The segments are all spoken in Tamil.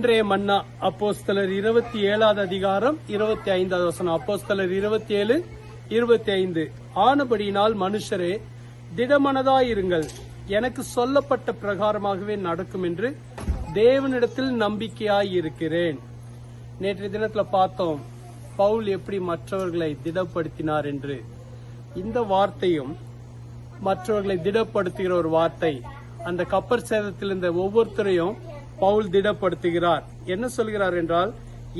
இன்றைய மன்னா அப்போஸ்தலர் இருபத்தி ஏழாவது அதிகாரம் இருபத்தி ஐந்தாவது வசனம். அப்போஸ்தலர் இருபத்தி ஏழு இருபத்தி ஐந்து. ஆனபடியினால் மனுஷரே திடமனதாயிருங்கள். எனக்கு சொல்லப்பட்ட பிரகாரமாகவே நடக்கும் என்று தேவனிடத்தில் நம்பிக்கையாயிருக்கிறேன். நேற்றைய தினத்துல பார்த்தோம் பவுல் எப்படி மற்றவர்களை திடப்படுத்தினார் என்று. இந்த வார்த்தையும் மற்றவர்களை திடப்படுத்துகிற ஒரு வார்த்தை. அந்த கப்பர் சேதத்தில் இருந்த ஒவ்வொருத்தரையும் பவுல் திடப்படுத்துகிறார். என்ன சொல்கிறார் என்றால்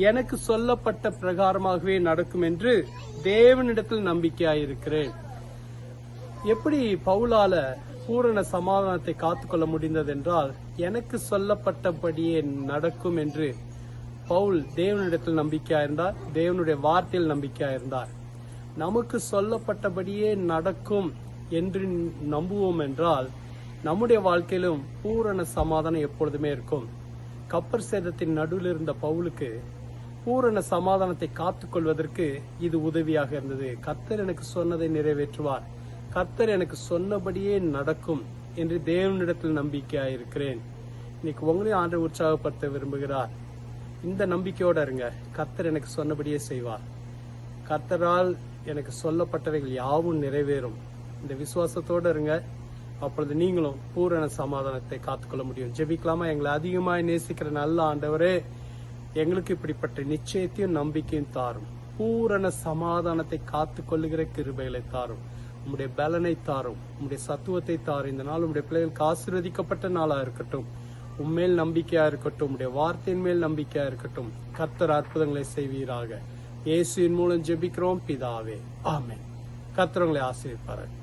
எனக்கு சொல்லப்பட்ட பிரகாரமாகவே நடக்கும் என்று தேவனிடத்தில் நம்பிக்கையாயிருக்கிறேன். எப்படி பவுலால பூரண சமாதானத்தை காத்துக்கொள்ள முடிந்தது என்றால் எனக்கு சொல்லப்பட்டபடியே நடக்கும் என்று பவுல் தேவனிடத்தில் நம்பிக்கையாயிருந்தார் தேவனுடைய வார்த்தையில் நம்பிக்கையாயிருந்தார். நமக்கு சொல்லப்பட்டபடியே நடக்கும் என்று நம்புவோம் என்றால் நம்முடைய வாழ்க்கையிலும் பூரண சமாதானம் எப்பொழுதுமே இருக்கும். கப்பர் சேதத்தின் நடுவில் இருந்த பவுலுக்கு பூரண சமாதானத்தை காத்துக்கொள்வதற்கு இது உதவியாக இருந்தது. கர்த்தர் எனக்கு சொன்னதை நிறைவேற்றுவார். கர்த்தர் எனக்கு சொன்னபடியே நடக்கும் என்று தேவனிடத்தில் நம்பிக்கையாயிருக்கிறேன் இன்னைக்கு உங்களையும் ஆண்டு உற்சாகப்படுத்த விரும்புகிறார். இந்த நம்பிக்கையோட இருங்க. கர்த்தர் எனக்கு சொன்னபடியே செய்வார். கர்த்தரால் எனக்கு சொல்லப்பட்டவைகள் யாவும் நிறைவேறும். இந்த விசுவாசத்தோட இருங்க. அப்பொழுது நீங்களும் பூரண சமாதானத்தை காத்துக்கொள்ள முடியும். ஜெபிக்கலாமா? எங்களை அதிகமாய் நேசிக்கிற நல்ல ஆண்டவரே எங்களுக்கு இப்படிப்பட்ட நிச்சயத்தையும் நம்பிக்கையும் தாரும். பூரண சமாதானத்தை காத்து கொள்ளுகிற கிருபைகளை தாரும். உங்களுடைய பலனை தாரும். உங்களுடைய சத்துவத்தை தாரும். இந்த நாள் உங்களுடைய பிள்ளைகளுக்கு ஆசீர்வதிக்கப்பட்ட நாளா இருக்கட்டும். உண்மையில் நம்பிக்கையா இருக்கட்டும். உங்களுடைய வார்த்தையின் மேல் நம்பிக்கையா இருக்கட்டும். கர்த்தர் அற்புதங்களை செய்வீராக. இயேசுவின் மூலம் ஜெபிக்கிறோம். பிதாவே. ஆமே கர்த்தர் உங்களை ஆசீர்வதிப்பார்கள்